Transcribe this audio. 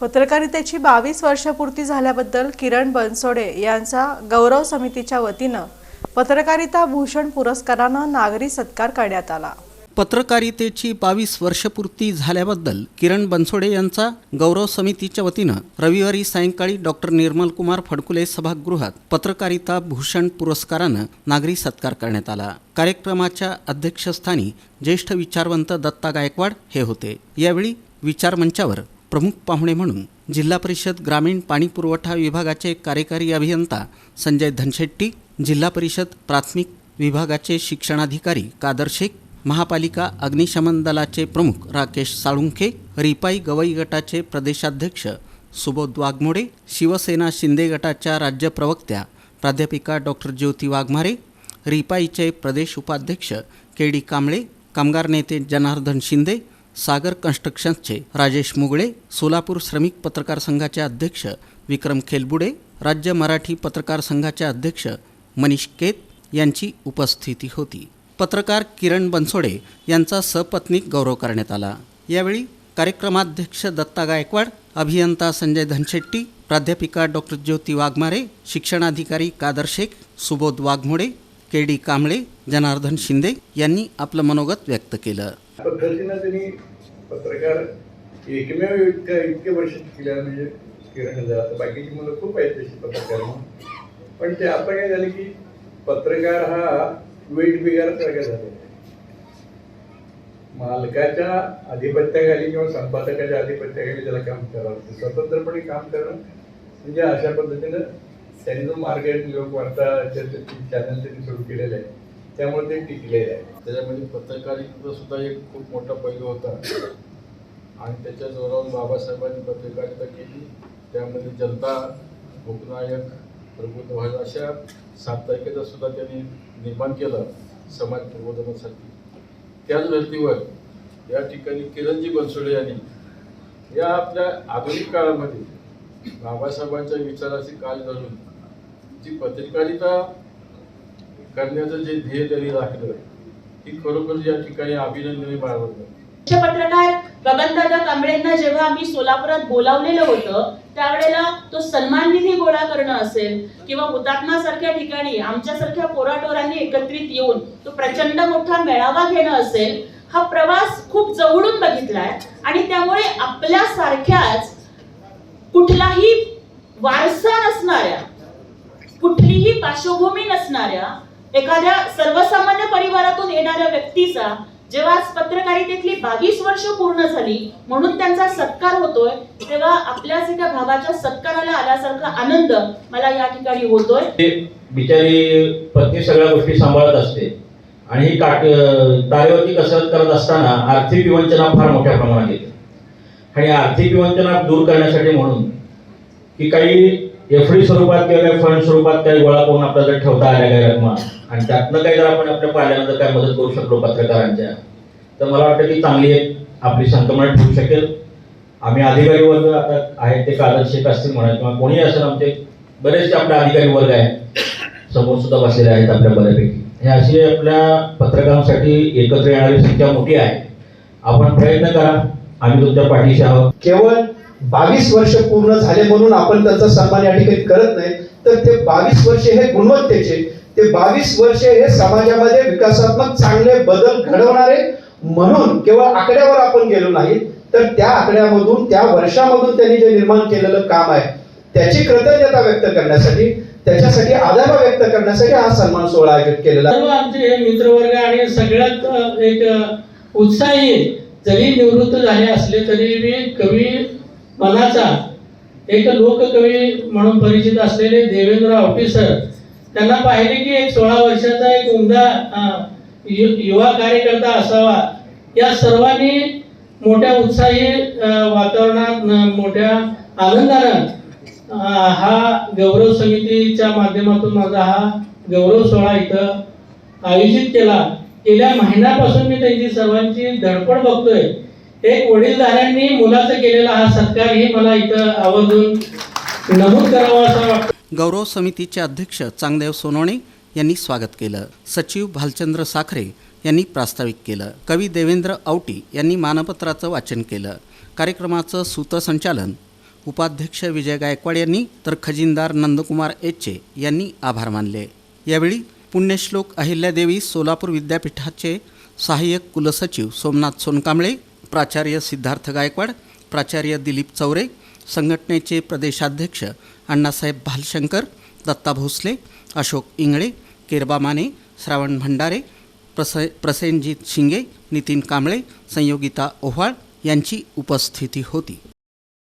पत्रकारितेची बावीस वर्षपूर्ती झाल्याबद्दल किरण बनसोडे यांचा गौरव समितीच्या वतीनं पत्रकारिता भूषण पुरस्कारानं नागरी सत्कार करण्यात आला. पत्रकारितेची बावीस वर्षपूर्ती झाल्याबद्दल किरण बनसोडे यांचा गौरव समितीच्या वतीनं रविवारी सायंकाळी डॉक्टर निर्मल कुमार फडकुले सभागृहात पत्रकारिता भूषण पुरस्कारानं नागरी सत्कार करण्यात आला. कार्यक्रमाच्या अध्यक्षस्थानी ज्येष्ठ विचारवंत दत्ता गायकवाड हे होते. यावेळी विचारमंचावर प्रमुख पाहुणे म्हणून जिल्हा परिषद ग्रामीण पाणीपुरवठा विभागाचे कार्यकारी अभियंता संजय धनशेट्टी जिल्हा परिषद प्राथमिक विभागाचे शिक्षणाधिकारी कादर शेख महापालिका अग्निशमन दलाचे प्रमुख राकेश साळुंखे रिपाई गवई गटाचे प्रदेशाध्यक्ष सुबोध वाघमोडे शिवसेना शिंदे गटाच्या राज्य प्रवक्त्या प्राध्यापिका डॉक्टर ज्योती वाघमारे रिपाईचे प्रदेश उपाध्यक्ष के डी कांबळे कामगार नेते जनार्दन शिंदे सागर कन्स्ट्रक्शन्सचे राजेश मुगळे सोलापूर श्रमिक पत्रकार संघाचे अध्यक्ष विक्रम खेलबुडे राज्य मराठी पत्रकार संघाचे अध्यक्ष मनीष केत यांची उपस्थिती होती. पत्रकार किरण बनसोडे यांचा सपत्नीक गौरव करण्यात आला. यावेळी कार्यक्रमाध्यक्ष दत्ता गायकवाड अभियंता संजय धनशेट्टी प्राध्यापिका डॉक्टर ज्योती वाघमारे शिक्षणाधिकारी कादर शेख सुबोध वाघमोडे के डी कांबळे जनार्दन शिंदे यांनी आपलं मनोगत व्यक्त केलं. पद्धतीनं त्यांनी पत्रकार एकमेव इतक्या इतके वर्ष केल्या म्हणजे किरण झाला बाकीची मुलं खूप आहेत तशी पत्रकार पण ते आता काय झालं की पत्रकार हा वेट बिगार सारखा झाला. मालकाच्या आधिपत्याखाली किंवा संपादकाच्या आधिपत्याखाली त्याला काम करावं लागतं. स्वतंत्रपणे काम करणं म्हणजे अशा पद्धतीनं त्यांनी जो मार्केट लोक लोकवार्ताच्या चॅनल त्यांनी सुरू केलेलं आहे त्यामुळे ते टिकलेलं आहे त्याच्यामध्ये पत्रकारिता सुद्धा एक खूप मोठा पैलू होता. आणि त्याच्या जोरावर बाबासाहेबांनी पत्रकारिता केली. त्यामध्ये जनता लोकनायक प्रबुद्धवाद अशा साप्ताहिकेचं सुद्धा त्यांनी निर्माण केलं समाज प्रबोधनासाठी. त्याच धर्तीवर या ठिकाणी किरणजी बनसोडे यांनी या आपल्या आधुनिक काळामध्ये बाबासाहेबांच्या विचाराची काल धरून जी पत्रकारिता करण्याचं जे ध्येय त्यांनी राखलं ती खरोखर या ठिकाणी अभिनंदनीय बाळगलं पत्रकार गगनदादा कांबळेंना जेव्हा आम्ही सोलापुरात बोलावलेलं होतं त्यावेळेला तो सन्मान निधी गोळा करणं असेल किंवा हुतात्मा सारख्या ठिकाणी आमच्यासारख्या पोराटोरांनी एकत्रित येऊन तो प्रचंड मोठा मेळावा घेणं असेल हा प्रवास खूप जवळून बघितलाय आणि त्यामुळे आपल्या सारख्याच कुठलाही वारसा नसणाऱ्या कुठलीही पार्श्वभूमी नसणाऱ्या एखाद्या सर्वसामान्य परिवारातून येणाऱ्या व्यक्तीचा जेव्हा आज पत्रकारितेतली बावीस वर्ष पूर्ण झाली म्हणून त्यांचा सत्कार होतोय तेव्हा आपल्याच एका भावाच्या सत्काराला आल्यासारखा आनंद मला या ठिकाणी होतोय. बिचारी पत्नी सगळ्या गोष्टी सांभाळत असते आणि ही काट तारेवरती कसरत करत असताना आर्थिक विवंचना फार मोठ्या प्रमाणात येते. आणि आर्थिक विवंचना दूर करण्यासाठी म्हणून की काही एफडी स्वरूपात किंवा फंड स्वरूपात काही गोळा करून आपल्याला जर ठेवता आल्या काही रकमा? आणि त्यातनं काही जर आपण आपल्या पाल्यानंतर काय मदत करू शकलो पत्रकारांच्या तर मला वाटतं की चांगली एक आपली संक्रमण ठेवू शकेल. आम्ही अधिकारी वर्ग आता आहेत ते कागद शेख असतील म्हणा किंवा कोणी असेल आमचे बरेचसे आपले अधिकारी वर्ग आहेत. समोर सुद्धा बसलेले आहेत आपल्या बऱ्यापैकी. हे अशी आपल्या पत्रकारांसाठी एकत्र येणारी संख्या मोठी आहे. आपण प्रयत्न करा. आम्ही तुमच्या पाठीशी आहोत. केवळ बावीस वर्ष पूर्ण झाले म्हणून आपण त्यांचा सन्मान या ठिकाणी करत नाही तर ते बावीस वर्ष हे गुणवत्तेचे ते बावीस वर्ष हे समाजामध्ये विकासात्मक चांगले बदल घडवणारे म्हणून केवळ आकड्यावर आपण गेलो नाही तर त्या आकड्यामधून त्या वर्षामधून त्यांनी जे निर्माण केलेलं काम आहे त्याची कृतज्ञता व्यक्त करण्यासाठी त्याच्यासाठी आदर व्यक्त करण्यासाठी हा सन्मान सोहळा आयोजित केलेला आहे. सर्व आमचे हे मित्रवर्ग आणि सगळ्यात एक उत्साही जरी निवृत्त झाले असले तरी मी कवी मनाचा एक लोककवी म्हणून परिचित असलेले देवेंद्र ऑफिसर त्यांना पाहिले की एक सोळा वर्षाचा एक उमदा यु- युवा कार्यकर्ता असावा. या सर्वांनी मोठ्या उत्साही वातावरणात मोठ्या आनंदानं हा गौरव समितीच्या माध्यमातून माझा हा गौरव सोहळा इथं आयोजित केला. गेल्या महिन्यापासून मी त्यांची सर्वांची धडपड बघतोय. एक वडीलधाऱ्यांनी मुलाचा केलेला हा सत्कारही मला इथं आवर्जून नमूद करावा असं वाटतं. गौरव समितीचे अध्यक्ष चांगदेव सोनवणे यांनी स्वागत केलं. सचिव भालचंद्र साखरे यांनी प्रास्ताविक केलं. कवी देवेंद्र औटी यांनी मानपत्राचं वाचन केलं. कार्यक्रमाचं सूत्रसंचालन उपाध्यक्ष विजय गायकवाड यांनी तर खजिनदार नंदकुमार एच्चे यांनी आभार मानले. यावेळी पुण्यश्लोक अहिल्यादेवी सोलापूर विद्यापीठाचे सहाय्यक कुलसचिव सोमनाथ सोनकांबळे प्राचार्य सिद्धार्थ गायकवाड प्राचार्य दिलीप चौरे संघटनेचे प्रदेशाध्यक्ष अण्णासाहेब भालशंकर दत्ता भोसले अशोक इंगळे केरबा माने श्रावण भंडारे प्रस प्रसेनजित शिंगे नितीन कांबळे संयोगिता ओव्हाळ यांची उपस्थिती होती.